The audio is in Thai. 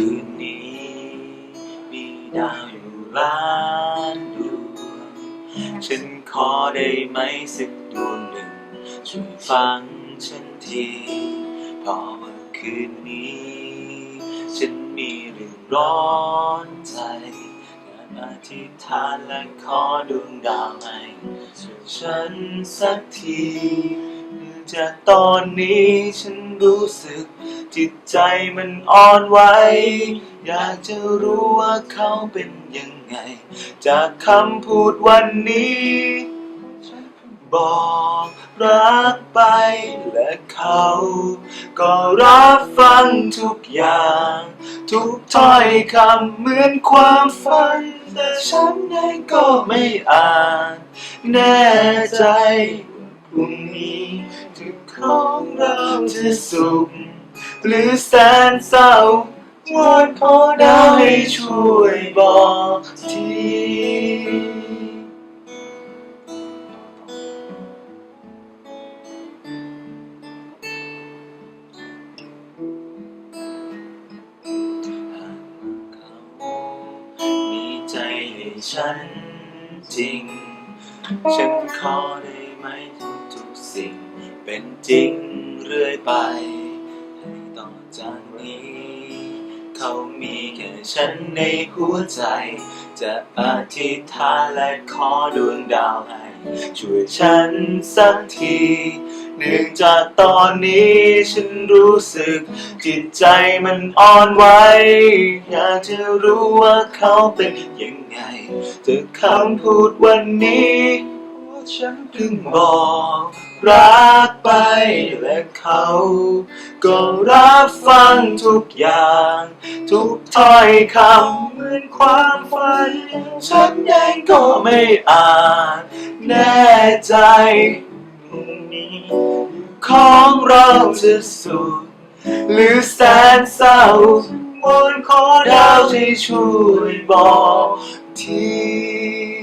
คืนนี้ มีดาวอยู่ล้านดวง ฉันขอได้ไหมสักดวงหนึ่ง ช่วยฟังฉันทีเพราะว่าคืนนี้ ฉันมีเรื่องร้อนใจอธิษฐานและขอดวงดาวให้ช่วยฉันสักทีจะตอนนี้ฉันรู้สึก จิตใจมันอ่อนไหว อยากจะรู้ว่าเขาเป็นยังไง จากคำพูดวันนี้ บอกรักไปและเขา ก็รับฟังทุกอย่าง ทุกถ้อยคำเหมือนความฝัน แต่ฉันยังก็ไม่อ่าจแน่ใจว่าพรุ่งนี้จะของเราจะสุข หรือแสนเศร้าวอนขอดาวให้ช่วยบอกทีเขามีใจให้ฉันจริง ฉันขอได้ไหมทุกๆสิ่ง เป็นจริงเรื่อยไป จากนี้ เขามีแค่ฉันในหัวใจ จะอธิษฐานและขอดวงดาวให้ ช่วยฉันสักทีเนื่องจากตอนนี้ฉันรู้สึก จิตใจมันอ่อนไหวอยากจะรู้ว่าเขาเป็นยังไงจากคำพูดวันนี้ ฉันเพิ่งบอกรักไปและเขา ก็รับฟังทุกอย่าง ทุกถ้อยคำเหมือนความฝัน ฉันยังก็ไม่อาจแน่ใจพรุ่งนี้ของเราจะสุขหรือแสนเศร้ามนขอดาวที่ช่วยบอกที